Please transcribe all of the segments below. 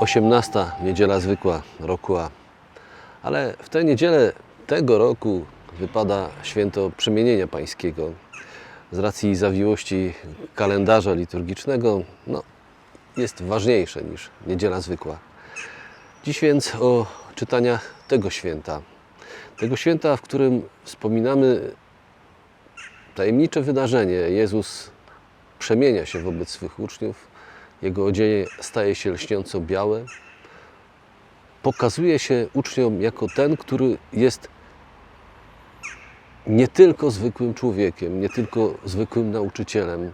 18 niedziela zwykła roku A. Ale w tę niedzielę tego roku wypada święto przemienienia pańskiego. Z racji zawiłości kalendarza liturgicznego, no, jest ważniejsze niż niedziela zwykła. Dziś więc o czytaniach tego święta. Tego święta, w którym wspominamy tajemnicze wydarzenie. Jezus przemienia się wobec swych uczniów, jego odzieje staje się lśniąco białe. Pokazuje się uczniom jako ten, który jest nie tylko zwykłym człowiekiem, nie tylko zwykłym nauczycielem. Y,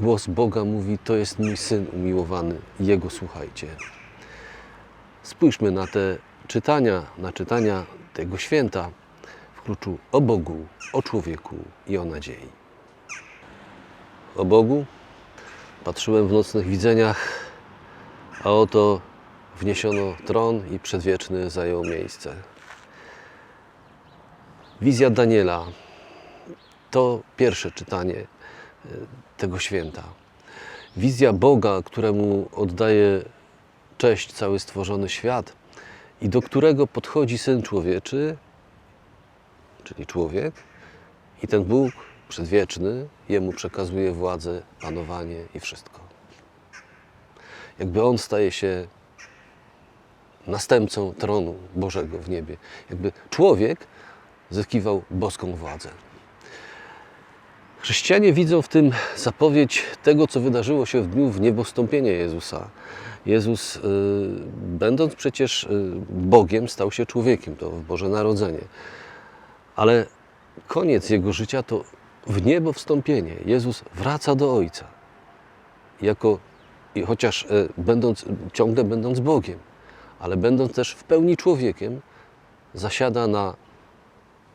Głos Boga mówi: To jest mój syn umiłowany, jego słuchajcie. Spójrzmy na te czytania, na czytania tego święta w kluczu o Bogu, o człowieku i o nadziei. O Bogu patrzyłem w nocnych widzeniach, a oto wniesiono tron i przedwieczny zajął miejsce. Wizja Daniela to pierwsze czytanie e, tego święta. Wizja Boga, któremu oddaje cześć cały stworzony świat i do którego podchodzi Syn Człowieczy, czyli człowiek, i ten Bóg przedwieczny jemu przekazuje władzę, panowanie i wszystko. Jakby on staje się następcą tronu Bożego w niebie. Jakby człowiek zyskiwał boską władzę. Chrześcijanie widzą w tym zapowiedź tego, co wydarzyło się w dniu w niebostąpienia Jezusa. Jezus, y, będąc przecież y, Bogiem, stał się człowiekiem, to w Boże Narodzenie. Ale koniec Jego życia to w niebo wstąpienie. Jezus wraca do Ojca. Jako, i chociaż y, będąc, ciągle będąc Bogiem, ale będąc też w pełni człowiekiem, zasiada na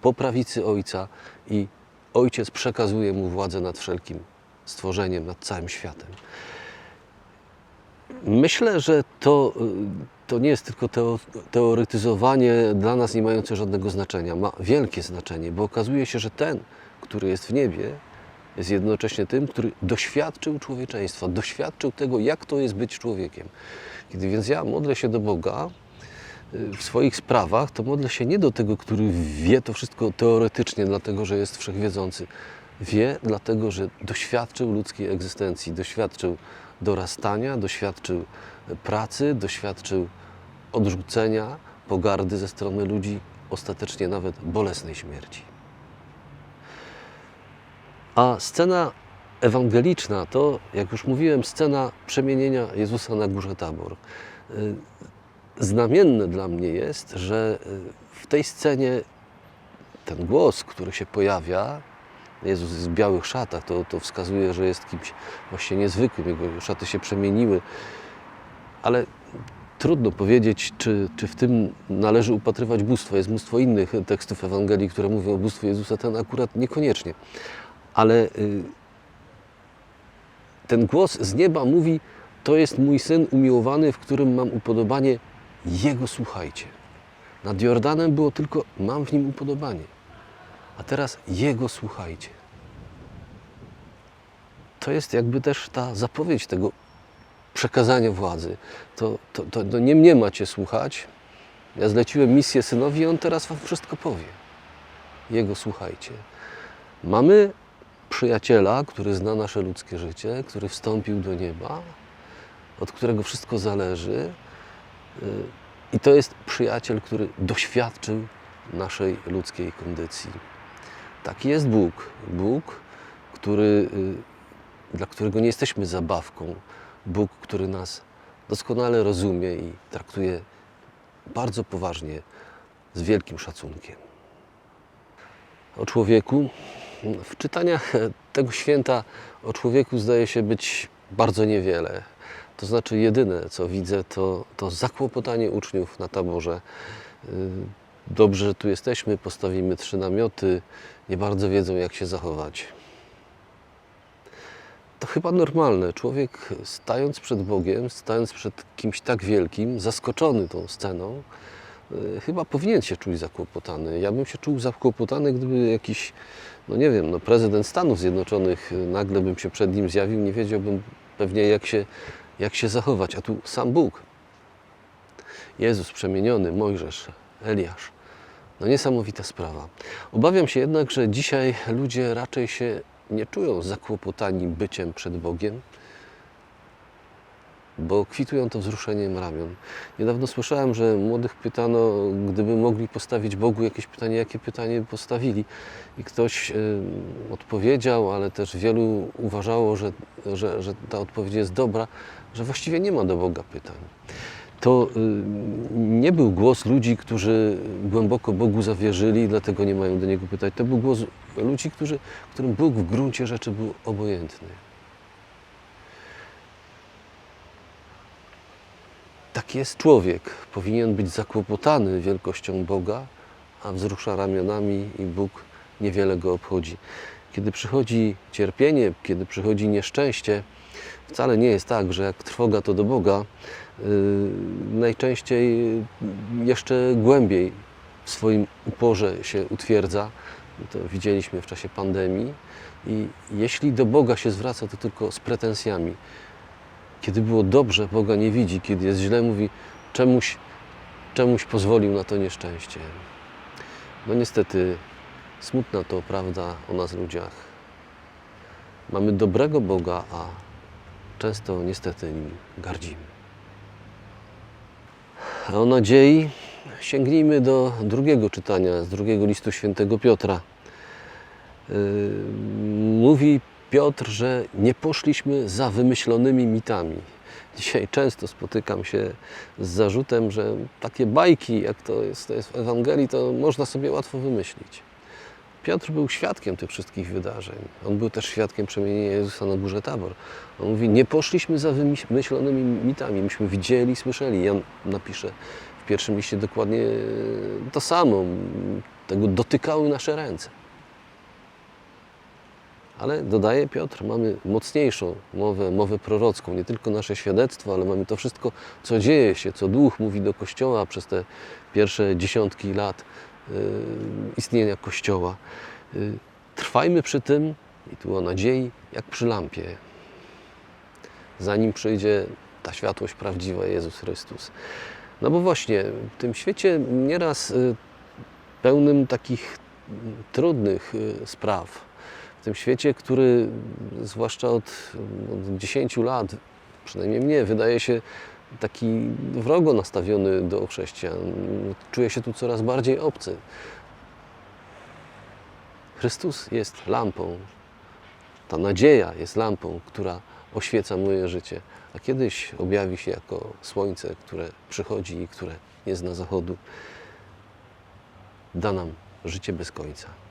po prawicy Ojca i Ojciec przekazuje mu władzę nad wszelkim stworzeniem, nad całym światem. Myślę, że to, y, to nie jest tylko teo, teoretyzowanie dla nas nie mające żadnego znaczenia. Ma wielkie znaczenie, bo okazuje się, że ten, który jest w niebie, jest jednocześnie tym, który doświadczył człowieczeństwa, doświadczył tego, jak to jest być człowiekiem. Kiedy więc ja modlę się do Boga y, w swoich sprawach, to modlę się nie do tego, który wie to wszystko teoretycznie, dlatego że jest wszechwiedzący. Wie, dlatego że doświadczył ludzkiej egzystencji, doświadczył dorastania, doświadczył pracy, doświadczył odrzucenia, pogardy ze strony ludzi, ostatecznie nawet bolesnej śmierci. A scena ewangeliczna to, jak już mówiłem, scena przemienienia Jezusa na górze Tabor. Y, Znamienne dla mnie jest, że y, w tej scenie ten głos, który się pojawia, Jezus jest w białych szatach, to, to wskazuje, że jest kimś właśnie niezwykłym, jego szaty się przemieniły, ale trudno powiedzieć, czy, czy w tym należy upatrywać bóstwo. Jest mnóstwo innych tekstów Ewangelii, które mówią o bóstwie Jezusa, ten akurat niekoniecznie. Ale y, ten głos z nieba mówi, to jest mój Syn umiłowany, w którym mam upodobanie, Jego słuchajcie. Nad Jordanem było tylko, mam w nim upodobanie. A teraz Jego słuchajcie. To jest jakby też ta zapowiedź tego przekazania władzy. To, to, to, to nie mnie macie słuchać. Ja zleciłem misję synowi i on teraz wam wszystko powie. Jego słuchajcie. Mamy przyjaciela, który zna nasze ludzkie życie, który wstąpił do nieba, od którego wszystko zależy. Y, I to jest przyjaciel, który doświadczył naszej ludzkiej kondycji. Taki jest Bóg. Bóg, który, y, dla którego nie jesteśmy zabawką. Bóg, który nas doskonale rozumie i traktuje bardzo poważnie, z wielkim szacunkiem. O człowieku. W czytaniach tego święta o człowieku zdaje się być bardzo niewiele. To znaczy, jedyne co widzę, to, to zakłopotanie uczniów na taborze. Y, Dobrze, że tu jesteśmy, postawimy trzy namioty, nie bardzo wiedzą, jak się zachować. To chyba normalne. Człowiek stając przed Bogiem, stając przed kimś tak wielkim, zaskoczony tą sceną, chyba powinien się czuć zakłopotany. Ja bym się czuł zakłopotany, gdyby jakiś, no nie wiem, no prezydent Stanów Zjednoczonych, y, nagle bym się przed nim zjawił, nie wiedziałbym pewnie jak się, jak się zachować. A tu sam Bóg, Jezus przemieniony, Mojżesz, Eliasz. No niesamowita sprawa. Obawiam się jednak, że dzisiaj ludzie raczej się nie czują zakłopotani byciem przed Bogiem, bo kwitują to wzruszeniem ramion. Niedawno słyszałem, że młodych pytano, gdyby mogli postawić Bogu jakieś pytanie, jakie pytanie postawili. I ktoś y, odpowiedział, ale też wielu uważało, że, że, że ta odpowiedź jest dobra, że właściwie nie ma do Boga pytań. To y, nie był głos ludzi, którzy głęboko Bogu zawierzyli i dlatego nie mają do Niego pytań. To był głos ludzi, którzy, którym Bóg w gruncie rzeczy był obojętny. Tak jest człowiek. Powinien być zakłopotany wielkością Boga, a wzrusza ramionami i Bóg niewiele go obchodzi. Kiedy przychodzi cierpienie, kiedy przychodzi nieszczęście, wcale nie jest tak, że jak trwoga to do Boga, yy, najczęściej jeszcze głębiej w swoim uporze się utwierdza. To widzieliśmy w czasie pandemii. I jeśli do Boga się zwraca, to tylko z pretensjami. Kiedy było dobrze, Boga nie widzi. Kiedy jest źle, mówi, czemuś, czemuś pozwolił na to nieszczęście. No niestety, smutna to prawda o nas ludziach. Mamy dobrego Boga, a często niestety nim gardzimy. A o nadziei sięgnijmy do drugiego czytania z drugiego listu świętego Piotra. Yy, Mówi Piotr, że nie poszliśmy za wymyślonymi mitami. Dzisiaj często spotykam się z zarzutem, że takie bajki, jak to jest, to jest w Ewangelii, to można sobie łatwo wymyślić. Piotr był świadkiem tych wszystkich wydarzeń. On był też świadkiem przemienienia Jezusa na górze Tabor. On mówi, nie poszliśmy za wymyślonymi mitami. Myśmy widzieli, słyszeli. Jan napisze w pierwszym liście dokładnie to samo. Tego dotykały nasze ręce. Ale dodaje Piotr, mamy mocniejszą mowę, mowę prorocką, nie tylko nasze świadectwo, ale mamy to wszystko, co dzieje się, co Duch mówi do Kościoła przez te pierwsze dziesiątki lat yy, istnienia Kościoła. Yy, trwajmy przy tym, i tu o nadziei, jak przy lampie, zanim przyjdzie ta światłość prawdziwa, Jezus Chrystus. No bo właśnie, w tym świecie nieraz yy, pełnym takich trudnych yy, spraw, w tym świecie, który zwłaszcza od, od 10 lat, przynajmniej mnie, wydaje się taki wrogo nastawiony do chrześcijan. Czuję się tu coraz bardziej obcy. Chrystus jest lampą. Ta nadzieja jest lampą, która oświeca moje życie, a kiedyś objawi się jako słońce, które przychodzi i które nie zna zachodu. Da nam życie bez końca.